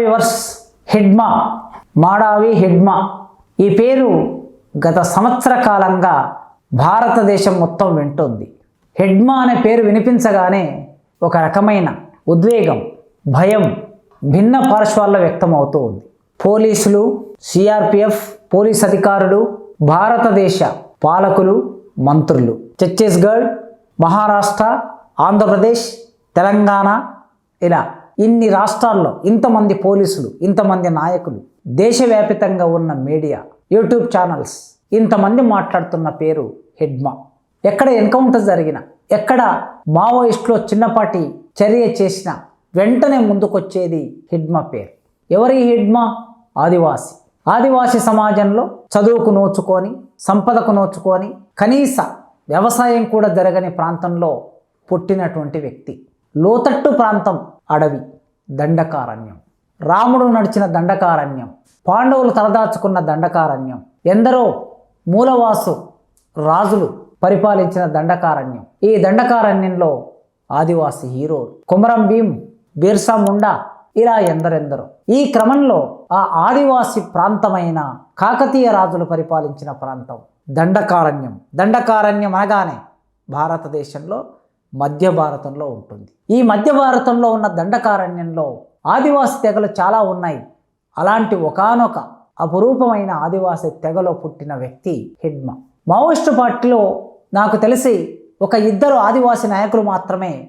Viewers Hidma మాడావి Hidma. ఈ పేరు గత సంవత్సర కాలంగా భారతదేశం మొత్తం వింటోంది. హెడ్మా అనే పేరు వినిపించగానే ఒక రకమైన ఉద్వేగం భయం భిన్న పార్శ్వాల్లో వ్యక్తమవుతూ ఉంది పోలీసులు సిఆర్పిఎఫ్ పోలీస్ అధికారులు భారతదేశ పాలకులు మంత్రులు. ఛత్తీస్గఢ్ మహారాష్ట్ర ఆంధ్రప్రదేశ్ తెలంగాణ ఇలా ఇన్ని రాష్ట్రాల్లో ఇంతమంది పోలీసులు ఇంతమంది నాయకులు దేశవ్యాపితంగా ఉన్న మీడియా యూట్యూబ్ ఛానల్స్ ఇంతమంది మాట్లాడుతున్న పేరు హెడ్మా. ఎక్కడ ఎన్కౌంటర్ జరిగిన ఎక్కడ మావోయిస్టులో చిన్నపాటి చర్య చేసిన వెంటనే ముందుకొచ్చేది హిడ్మా పేరు. ఎవరి హిడ్మా? ఆదివాసి. ఆదివాసి సమాజంలో చదువుకు నోచుకొని సంపదకు నోచుకొని కనీస వ్యవసాయం కూడా జరగని ప్రాంతంలో పుట్టినటువంటి వ్యక్తి. లోతట్టు ప్రాంతం అడవి దండకారణ్యం. రాముడు నడిచిన దండకారణ్యం పాండవులు తలదాచుకున్న దండకారణ్యం ఎందరో మూలవాసు రాజులు పరిపాలించిన దండకారణ్యం. ఈ దండకారణ్యంలో ఆదివాసి హీరో కుమరం భీం బిర్సా ముండా ఇలా ఎందరెందరో. ఈ క్రమంలో ఆ ఆదివాసి ప్రాంతమైన కాకతీయ రాజులు పరిపాలించిన ప్రాంతం దండకారణ్యం. దండకారణ్యం అనగానే భారతదేశంలో మధ్య భారతంలో ఉంటుంది. ఈ మధ్య భారతంలో ఉన్న దండకారణ్యంలో ఆదివాసి తెగలు చాలా ఉన్నాయి. అలాంటి ఒకానొక అపురూపమైన ఆదివాసి తెగలో పుట్టిన వ్యక్తి హిడ్మా. మావోయిస్టు పార్టీలో నాకు తెలిసి ఒక ఇద్దరు ఆదివాసి నాయకులు మాత్రమే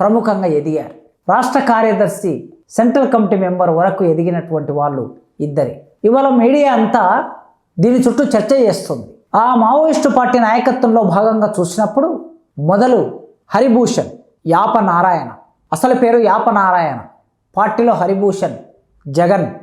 ప్రముఖంగా ఎదిగారు. రాష్ట్ర కార్యదర్శి సెంట్రల్ కమిటీ మెంబర్ వరకు ఎదిగినటువంటి వాళ్ళు ఇద్దరే. ఇవాళ మీడియా అంతా దీని చుట్టూ చర్చ చేస్తుంది. ఆ మావోయిస్టు పార్టీ నాయకత్వంలో భాగంగా చూసినప్పుడు మొదలు హరిభూషణ్ యాప నారాయణ అసలు పేరు యాప నారాయణ పార్టీలో హరిభూషణ్ జగన్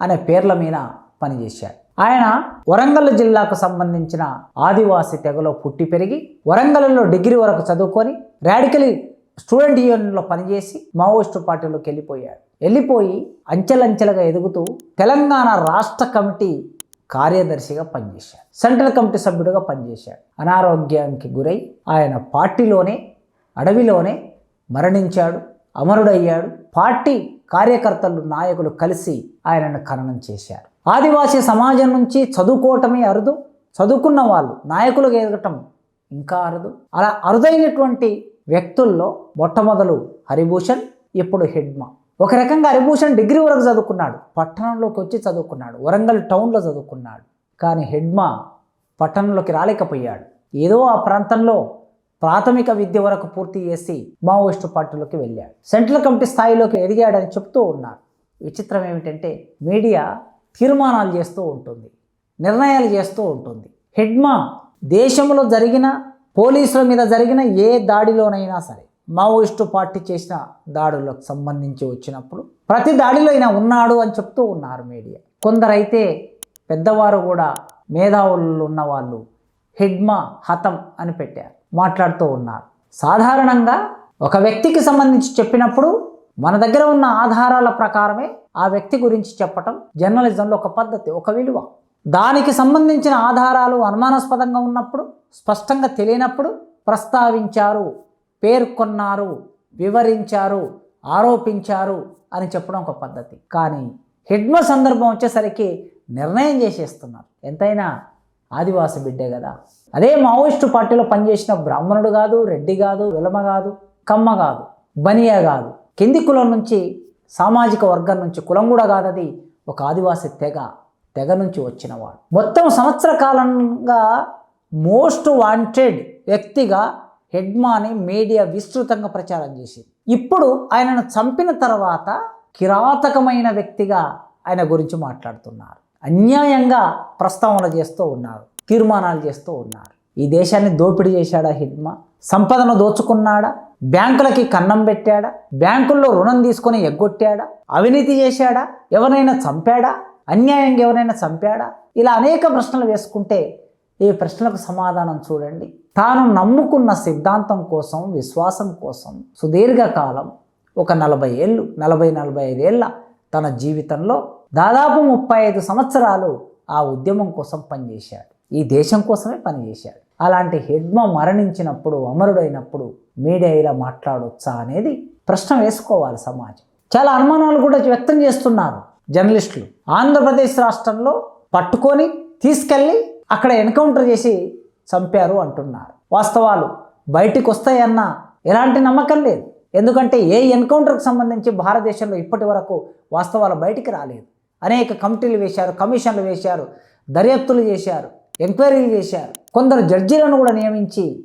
అనే పేర్ల మీద పనిచేశాడు. ఆయన వరంగల్ జిల్లాకు సంబంధించిన ఆదివాసి తెగలో పుట్టి పెరిగి వరంగల్లో డిగ్రీ వరకు చదువుకొని రాడికలీ స్టూడెంట్ యూనియన్లో పనిచేసి మావోయిస్టు పార్టీలోకి వెళ్ళిపోయాడు. వెళ్ళిపోయి అంచెలంచెలుగా ఎదుగుతూ తెలంగాణ రాష్ట్ర కమిటీ కార్యదర్శిగా పనిచేశాడు. సెంట్రల్ కమిటీ సభ్యుడిగా పనిచేశాడు. అనారోగ్యానికి గురై ఆయన పార్టీలోనే అడవిలోనే మరణించాడు అమరుడయ్యాడు. పార్టీ కార్యకర్తలు నాయకులు కలిసి ఆయనను ఖననం చేశారు. ఆదివాసీ సమాజం నుంచి చదువుకోవటమే అరుదు. చదువుకున్న వాళ్ళు నాయకులుగా ఎదగటం ఇంకా అరుదు. అలా అరుదైనటువంటి వ్యక్తుల్లో మొట్టమొదలు హరిభూషణ్ ఇప్పుడు హెడ్మా ఒక రకంగా హరిభూషణ్ డిగ్రీ వరకు చదువుకున్నాడు. పట్టణంలోకి వచ్చి చదువుకున్నాడు. వరంగల్ టౌన్లో చదువుకున్నాడు. కానీ హెడ్మా పట్టణంలోకి రాలేకపోయాడు. ఏదో ఆ ప్రాంతంలో ప్రాథమిక విద్య వరకు పూర్తి చేసి మావోయిస్టు పార్టీలోకి వెళ్ళాడు. సెంట్రల్ కమిటీ స్థాయిలోకి ఎదిగాడని చెప్తూ ఉన్నారు. విచిత్రం ఏమిటంటే మీడియా తీర్మానాలు చేస్తూ ఉంటుంది నిర్ణయాలు చేస్తూ ఉంటుంది. హెడ్మా దేశంలో జరిగిన పోలీసుల మీద జరిగిన ఏ దాడిలోనైనా సరే మావోయిస్టు పార్టీ చేసిన దాడులకు సంబంధించి వచ్చినప్పుడు ప్రతి దాడిలో అయినా ఉన్నాడు అని చెప్తూ ఉన్నారు మీడియా. కొందరైతే పెద్దవారు కూడా మేధావులు ఉన్న వాళ్ళు హెడ్మా హతం అని పెట్టారు. మాట్లాడుతూ ఉన్నారు. సాధారణంగా ఒక వ్యక్తికి సంబంధించి చెప్పినప్పుడు మన దగ్గర ఉన్న ఆధారాల ప్రకారమే ఆ వ్యక్తి గురించి చెప్పటం జర్నలిజంలో ఒక పద్ధతి ఒక విలువ. దానికి సంబంధించిన ఆధారాలు అనుమానాస్పదంగా ఉన్నప్పుడు స్పష్టంగా తెలియనప్పుడు ప్రస్తావించారు పేర్కొన్నారు వివరించారు ఆరోపించారు అని చెప్పడం ఒక పద్ధతి. కానీ హెడ్మ సందర్భం వచ్చేసరికి నిర్ణయం చేసేస్తున్నారు. ఎంతైనా ఆదివాసి బిడ్డే కదా. అదే మావోయిస్టు పార్టీలో పనిచేసిన బ్రాహ్మణుడు కాదు రెడ్డి కాదు విలమ కాదు కమ్మ కాదు బనియా కాదు. కింది కులం నుంచి సామాజిక వర్గం నుంచి కులం కూడా కాదది ఒక ఆదివాసి తెగ తెగ నుంచి వచ్చినవాడు. మొత్తం సంవత్సర కాలంగా మోస్ట్ వాంటెడ్ వ్యక్తిగా హెడ్మాని మీడియా విస్తృతంగా ప్రచారం చేసింది. ఇప్పుడు ఆయనను చంపిన తర్వాత కిరాతకమైన వ్యక్తిగా ఆయన గురించి మాట్లాడుతున్నారు. అన్యాయంగా ప్రస్తావన చేస్తూ ఉన్నారు తీర్మానాలు చేస్తూ ఉన్నారు. ఈ దేశాన్ని దోపిడీ చేశాడా హిడ్మా సంపదను దోచుకున్నాడా? బ్యాంకులకి కన్నం పెట్టాడా? బ్యాంకుల్లో రుణం తీసుకొని ఎగ్గొట్టాడా? అవినీతి చేశాడా? ఎవరైనా చంపాడా? అన్యాయంగా ఎవరైనా చంపాడా? ఇలా అనేక ప్రశ్నలు వేసుకుంటే ఈ ప్రశ్నలకు సమాధానం చూడండి. తాను నమ్ముకున్న సిద్ధాంతం కోసం విశ్వాసం కోసం సుదీర్ఘకాలం ఒక నలభై ఏళ్ళు నలభై నలభై ఐదేళ్ళ తన జీవితంలో దాదాపు ముప్పై ఐదు సంవత్సరాలు ఆ ఉద్యమం కోసం పనిచేశాడు. ఈ దేశం కోసమే పనిచేశాడు. అలాంటి హెడ్మ మరణించినప్పుడు అమరుడైనప్పుడు మీడియా ఇలా మాట్లాడొచ్చా అనేది ప్రశ్న వేసుకోవాలి సమాజం. చాలా అనుమానాలు కూడా వ్యక్తం చేస్తున్నారు జర్నలిస్టులు. ఆంధ్రప్రదేశ్ రాష్ట్రంలో పట్టుకొని తీసుకెళ్ళి అక్కడ ఎన్కౌంటర్ చేసి చంపారు అంటున్నారు. వాస్తవాలు బయటికి వస్తాయన్న ఎలాంటి నమ్మకం లేదు. ఎందుకంటే ఏ ఎన్కౌంటర్కి సంబంధించి భారతదేశంలో ఇప్పటి వరకు వాస్తవాలు బయటికి రాలేదు. అనేక కమిటీలు వేశారు కమిషన్లు వేశారు దర్యాప్తులు చేశారు ఎంక్వైరీలు చేశారు. కొందరు జడ్జీలను కూడా నియమించి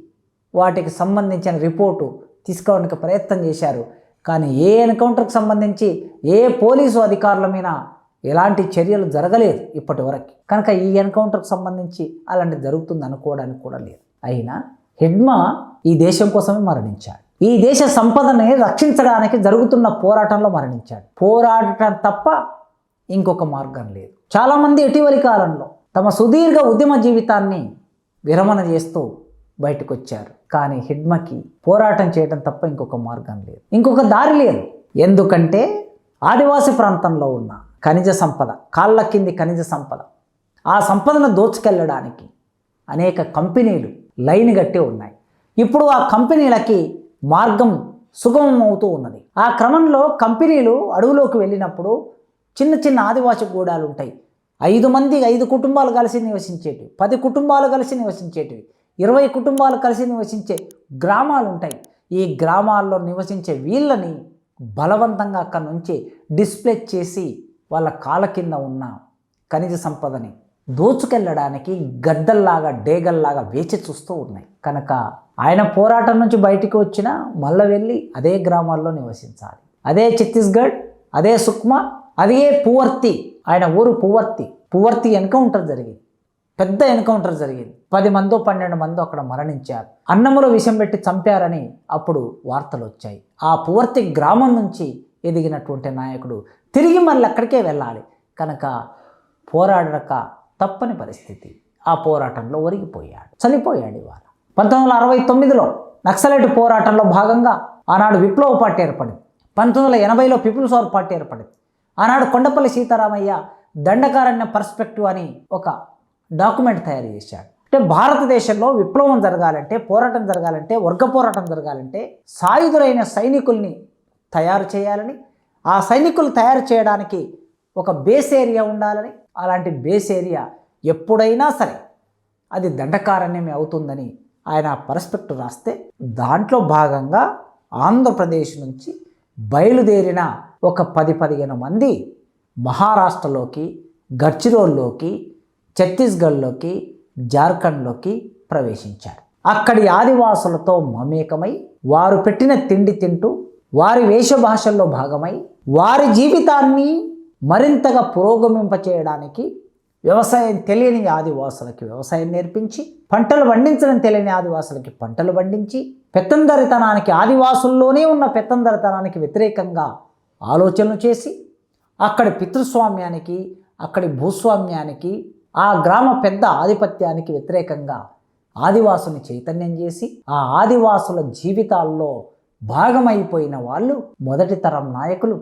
వాటికి సంబంధించిన రిపోర్టు తీసుకోవడానికి ప్రయత్నం చేశారు. కానీ ఏ ఎన్కౌంటర్కి సంబంధించి ఏ పోలీసు అధికారుల మీద ఎలాంటి చర్యలు జరగలేదు ఇప్పటి వరకు. కనుక ఈ ఎన్కౌంటర్కి సంబంధించి అలాంటి జరుగుతుంది అనుకోవడానికి కూడా లేదు. అయినా హెడ్మా ఈ దేశం కోసమే మరణించాడు. ఈ దేశ సంపదని రక్షించడానికి జరుగుతున్న పోరాటంలో మరణించాడు. పోరాడటం తప్ప ఇంకొక మార్గం లేదు. చాలామంది ఇటీవలి కాలంలో తమ సుదీర్ఘ ఉద్యమ జీవితాన్ని విరమణ చేస్తూ బయటకు వచ్చారు కానీ హిడ్మకి పోరాటం చేయడం తప్ప ఇంకొక మార్గం లేదు. ఇంకొక దారి లేదు. ఎందుకంటే ఆదివాసి ప్రాంతంలో ఉన్న ఖనిజ సంపద కాళ్ళ కింది ఖనిజ సంపద ఆ సంపదను దోచుకెళ్ళడానికి అనేక కంపెనీలు లైన్ గట్టి ఉన్నాయి. ఇప్పుడు ఆ కంపెనీలకి మార్గం సుగమం అవుతూ ఉన్నది. ఆ క్రమంలో కంపెనీలు అడవులోకి వెళ్ళినప్పుడు చిన్న చిన్న ఆదివాసి గూడాలు ఉంటాయి. ఐదు మంది ఐదు కుటుంబాలు కలిసి నివసించేటివి. పది కుటుంబాలు కలిసి నివసించేటివి. ఇరవై కుటుంబాలు కలిసి నివసించే గ్రామాలు ఉంటాయి. ఈ గ్రామాల్లో నివసించే వీళ్ళని బలవంతంగా అక్కడి నుంచి డిస్ప్లే చేసి వాళ్ళ కాళ్ళ కింద ఉన్న ఖనిజ సంపదని దోచుకెళ్ళడానికి గద్దల్లాగా డేగల్లాగా వేచి చూస్తూ ఉన్నాయి. కనుక ఆయన పోరాటం నుంచి బయటికి వచ్చినా మళ్ళీ వెళ్ళి అదే గ్రామాల్లో నివసించాలి. అదే ఛత్తీస్గఢ్ అదే సుక్మా అదే పువర్తి. ఆయన ఊరు పువర్తి. పువర్తి ఎన్కౌంటర్ జరిగింది. పెద్ద ఎన్కౌంటర్ జరిగింది. పది మందో పన్నెండు మందో అక్కడ మరణించారు. అన్నములో విషం పెట్టి చంపారని అప్పుడు వార్తలు వచ్చాయి ఆ పువర్తి గ్రామం నుంచి ఎదిగినటువంటి నాయకుడు తిరిగి మళ్ళీ అక్కడికే వెళ్ళాలి. కనుక పోరాడక తప్పని పరిస్థితి. ఆ పోరాటంలో ఒరిగిపోయాడు. చనిపోయాడు ఇవాళ. పంతొమ్మిది వందల అరవై తొమ్మిదిలో నక్సలైట్ పోరాటంలో భాగంగా ఆనాడు విప్లవ పార్టీ ఏర్పడింది. పంతొమ్మిది వందల ఎనభైలో పీపుల్స్ వార్ పార్టీ ఏర్పడింది. ఆనాడు కొండపల్లి సీతారామయ్య దండకారణ్య పర్స్పెక్టివ్ అని ఒక డాక్యుమెంట్ తయారు చేశాడు. అంటే భారతదేశంలో విప్లవం జరగాలంటే పోరాటం జరగాలంటే వర్గ పోరాటం జరగాలంటే సాయుధులైన సైనికుల్ని తయారు చేయాలని ఆ సైనికులు తయారు చేయడానికి ఒక బేస్ ఏరియా ఉండాలని అలాంటి బేస్ ఏరియా ఎప్పుడైనా సరే అది దండకారణ్యమే అవుతుందని ఆయన పర్స్పెక్ట్ రాస్తే దాంట్లో భాగంగా ఆంధ్రప్రదేశ్ నుంచి బయలుదేరిన ఒక పది పదిహేను మంది మహారాష్ట్రలోకి గడ్చిరోల్లోకి ఛత్తీస్గఢ్లోకి జార్ఖండ్లోకి ప్రవేశించారు. అక్కడి ఆదివాసులతో మమేకమై వారు పెట్టిన తిండి తింటూ వారి వేషభాషల్లో భాగమై వారి జీవితాన్ని మరింతగా పురోగమింపచేయడానికి వ్యవసాయం తెలియని ఆదివాసులకి వ్యవసాయం నేర్పించి పంటలు పండించడం తెలియని ఆదివాసులకి పంటలు పండించి పెత్తందరితనానికి ఆదివాసుల్లోనే ఉన్న పెత్తందరితనానికి వ్యతిరేకంగా ఆలోచనలు చేసి అక్కడి పితృస్వామ్యానికి అక్కడి భూస్వామ్యానికి ఆ గ్రామ పెద్ద ఆధిపత్యానికి వ్యతిరేకంగా ఆదివాసుని చైతన్యం చేసి ఆ ఆదివాసుల జీవితాల్లో భాగమైపోయిన వాళ్ళు మొదటి తరం నాయకులు.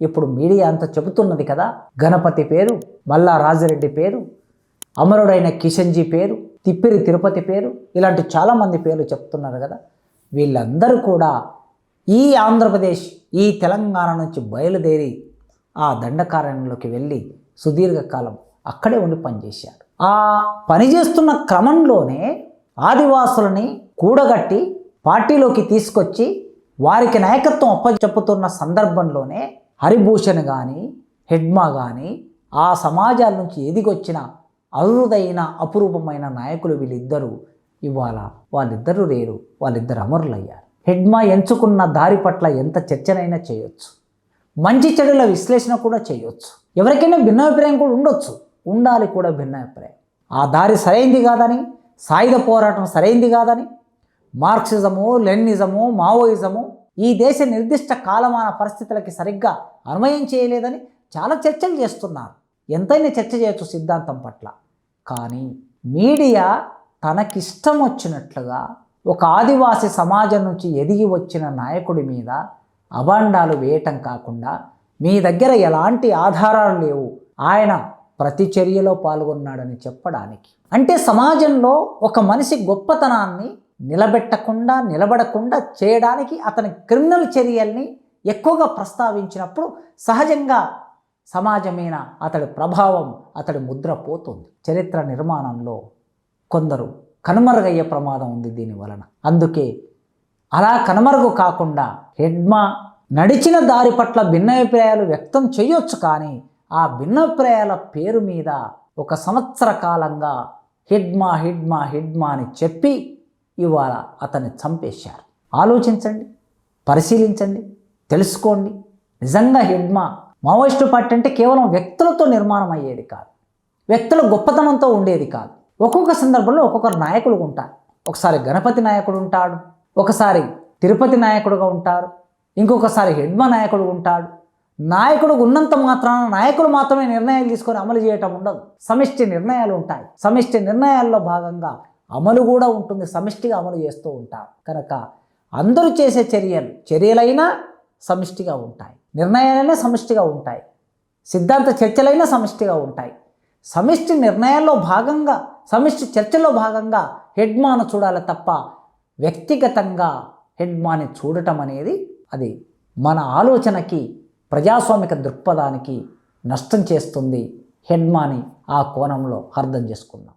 ఇప్పుడు మీడియా అంతా చెబుతున్నది కదా గణపతి పేరు మల్లా రాజిరెడ్డి పేరు అమరుడైన కిషన్జీ పేరు తిప్పిరి తిరుపతి పేరు ఇలాంటి చాలామంది పేర్లు చెప్తున్నారు కదా. వీళ్ళందరూ కూడా ఈ ఆంధ్రప్రదేశ్ ఈ తెలంగాణ నుంచి బయలుదేరి ఆ దండకారణ్యంలోకి వెళ్ళి సుదీర్ఘకాలం అక్కడే ఉండి పనిచేశారు. ఆ పనిచేస్తున్న క్రమంలోనే ఆదివాసులని కూడగట్టి పార్టీలోకి తీసుకొచ్చి వారికి నాయకత్వం అప్పచెప్పుతున్న సందర్భంలోనే హరిభూషణ్ కానీ హెడ్మా కానీ ఆ సమాజాల నుంచి ఎదిగొచ్చిన అరుదైన అపురూపమైన నాయకులు వీళ్ళిద్దరూ ఇవాళ వాళ్ళిద్దరూ లేరు వాళ్ళిద్దరు అమరులయ్యారు. హెడ్మా ఎంచుకున్న దారి పట్ల ఎంత చర్చనైనా చేయొచ్చు. మంచి చెడుల విశ్లేషణ కూడా చేయొచ్చు. ఎవరికైనా భిన్నాభిప్రాయం కూడా ఉండొచ్చు. ఉండాలి కూడా భిన్నాభిప్రాయం. ఆ దారి సరైంది కాదని సాయుధ పోరాటం సరైంది కాదని మార్క్సిజము లెనిజము మావోయిజము ఈ దేశ నిర్దిష్ట కాలమాన పరిస్థితులకి సరిగ్గా అన్వయం చేయలేదని చాలా చర్చలు చేస్తున్నారు. ఎంతైనా చర్చ చేయొచ్చు సిద్ధాంతం పట్ల. కానీ మీడియా తనకిష్టం వచ్చినట్లుగా ఒక ఆదివాసి సమాజం నుంచి ఎదిగి వచ్చిన నాయకుడి మీద అభాండాలు వేయటం కాకుండా మీ దగ్గర ఎలాంటి ఆధారాలు లేవు. ఆయన ప్రతి చర్యలో పాల్గొన్నాడని చెప్పడానికి. అంటే సమాజంలో ఒక మనిషి గొప్పతనాన్ని నిలబెట్టకుండా నిలబడకుండా చేయడానికి అతని క్రిమినల్ చర్యల్ని ఎక్కువగా ప్రస్తావించినప్పుడు సహజంగా సమాజమైన అతడి ప్రభావం అతడి ముద్ర పోతుంది. చరిత్ర నిర్మాణంలో కొందరు కనుమరుగయ్యే ప్రమాదం ఉంది దీని వలన. అందుకే అలా కనుమరుగు కాకుండా హెడ్మా నడిచిన దారి పట్ల భిన్నాభిప్రాయాలు వ్యక్తం చేయొచ్చు కానీ ఆ భిన్నాభిప్రాయాల పేరు మీద ఒక సంవత్సర కాలంగా హిడ్మా హిడ్మా హిడ్మా అని చెప్పి ఇవాళ అతన్ని చంపేశారు. ఆలోచించండి పరిశీలించండి తెలుసుకోండి. నిజంగా హిడ్మా మావోయిస్టు పార్టీ అంటే కేవలం వ్యక్తులతో నిర్మాణం అయ్యేది కాదు. వ్యక్తుల గొప్పతనంతో ఉండేది కాదు. ఒక్కొక్క సందర్భంలో ఒక్కొక్క నాయకులు ఉంటారు. ఒకసారి గణపతి నాయకుడు ఉంటాడు ఒకసారి తిరుపతి నాయకుడుగా ఉంటారు ఇంకొకసారి హెడ్మా నాయకుడు ఉంటాడు. నాయకుడు ఉన్నంత మాత్రాన నాయకులు మాత్రమే నిర్ణయాలు తీసుకొని అమలు చేయటం ఉండదు. సమిష్టి నిర్ణయాలు ఉంటాయి. సమిష్టి నిర్ణయాల్లో భాగంగా అమలు కూడా ఉంటుంది. సమిష్టిగా అమలు చేస్తూ ఉంటారు. కనుక అందరూ చేసే చర్యలు చర్యలైనా సమిష్టిగా ఉంటాయి. నిర్ణయాలైనా సమిష్టిగా ఉంటాయి. సిద్ధాంత చర్చలైనా సమిష్టిగా ఉంటాయి. సమిష్టి నిర్ణయాల్లో భాగంగా సమిష్టి చర్చలో భాగంగా హెడ్మాను చూడాలి తప్ప వ్యక్తిగతంగా హెడ్మాని చూడటం అనేది అది మన ఆలోచనకి ప్రజాస్వామిక దృక్పథానికి నష్టం చేస్తుంది హెడ్మాని ఆ కోణంలో అర్థం చేసుకుందాం.